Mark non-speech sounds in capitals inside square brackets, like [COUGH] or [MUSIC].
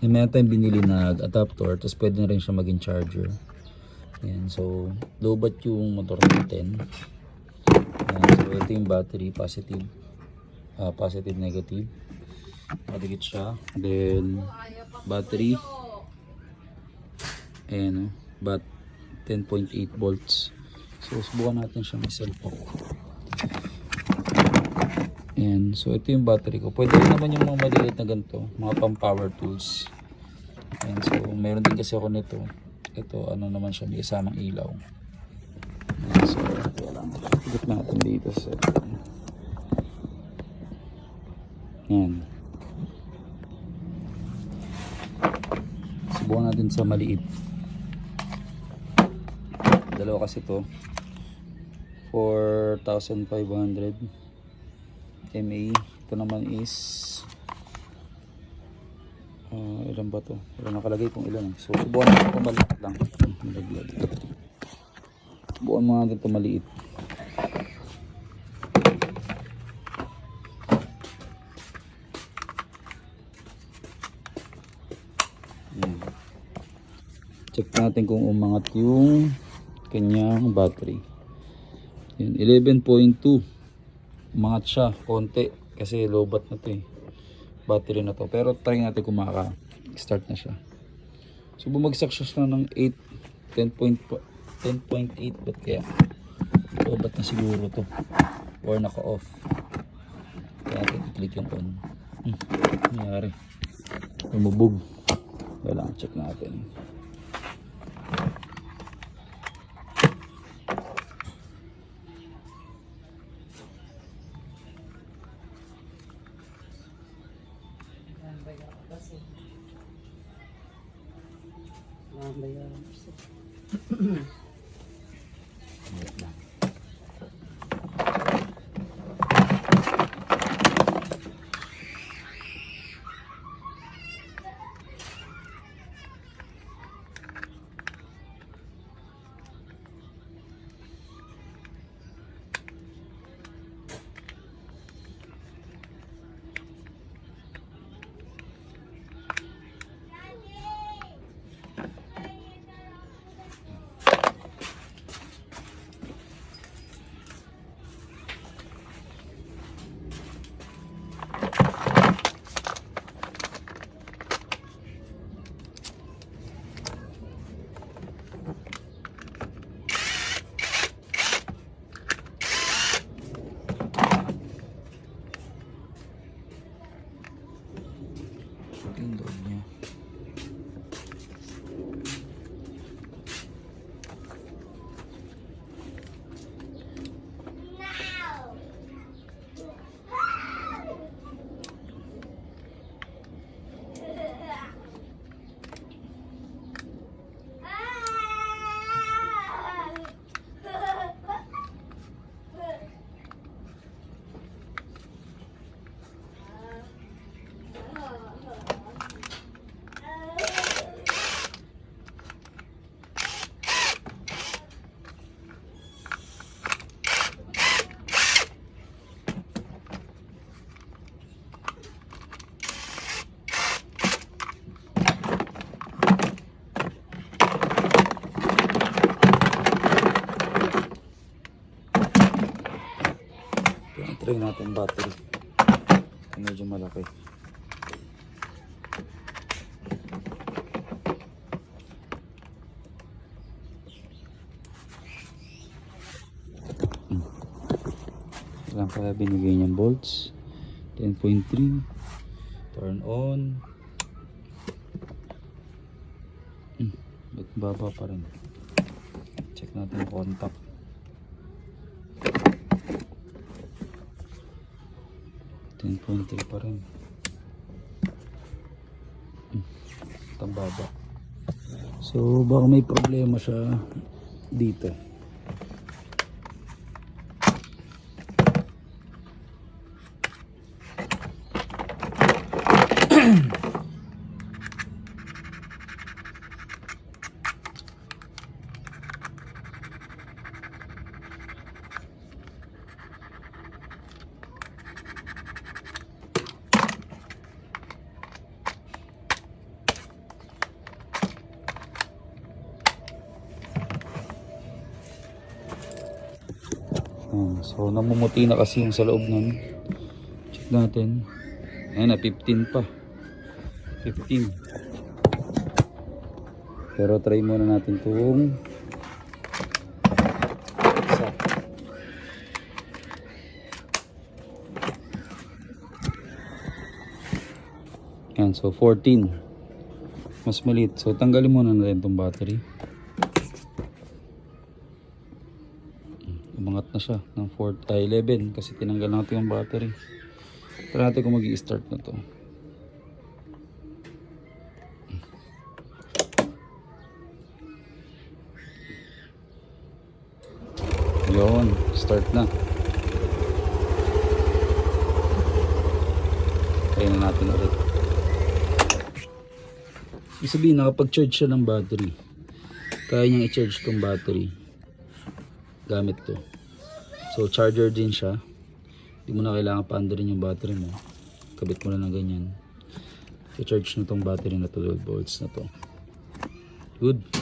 Yung meron tayong binili na adapter, tapos pwede na rin siya maging charger. Yan, so low bat yung motor natin. Yan, so ito yung battery, positive, ah, positive, negative. Nakadikit siya. Then, battery. Ayan, oh, bat 10.8 volts. So, subukan natin siya may cellphone. Ayan, so ito yung battery ko. Pwede rin naman yung mga maliliit na ganito, mga pang power tools. Ayan, so meron din kasi ako nito. Ito, ano naman siya, may kasamang ilaw. Ayan, so, kaya lang. Higit natin dito sa... Ayan. Subukan natin sa maliit. Dalawa kasi to. 4,500 MA. Ito naman is uh, ilan ba to? Wala nakalagay kung ilan. So subukan natin kung maliit lang. Hmm, Malaglag. Subukan mo natin ito maliit. Yan. Check natin kung umangat yung kanyang battery. Yan, 11.2 umangat siya konti. Kasi lobat na to eh. Battery na to. Pero try natin kung maka start na siya. So bumagsak siya ng 8 10.8 ba't kaya. Lobat na siguro to. Or naka off kaya natin i-click yung on. Hmm, nangyari? Lumubog. Kailangan check natin Wait [CLEARS THROAT] yung loob niya. Kaya try natin battery. Medyo malaki. Hmm. Ilan pala binigay niyang volts? 10.3 Turn on Hmm. Baba pa rin? Check natin contact Ten point three pa rin. Hmm, Tambaba. So, baka may problema siya dito. Ayan, so namumuti na kasi yung sa loob nun. Check natin. Ayan na, 15 pa. 15. Pero try muna natin isa. Ayan, so 14. Mas maliit. So tanggalin muna natin itong battery. Na siya ng 4, ay 11 kasi tinanggal natin yung battery. Tara natin kung mag start na to. Yun, start na. Kaya na natin ulit. Ibig nakapag-charge siya ng battery. Kaya niyang i-charge tong battery. Gamit to. So, charger din siya. Hindi mo na kailangan paandarin yung battery mo. Kabit mo na ng ganyan. I-charge na tong battery na to, 12 volts na to. Good.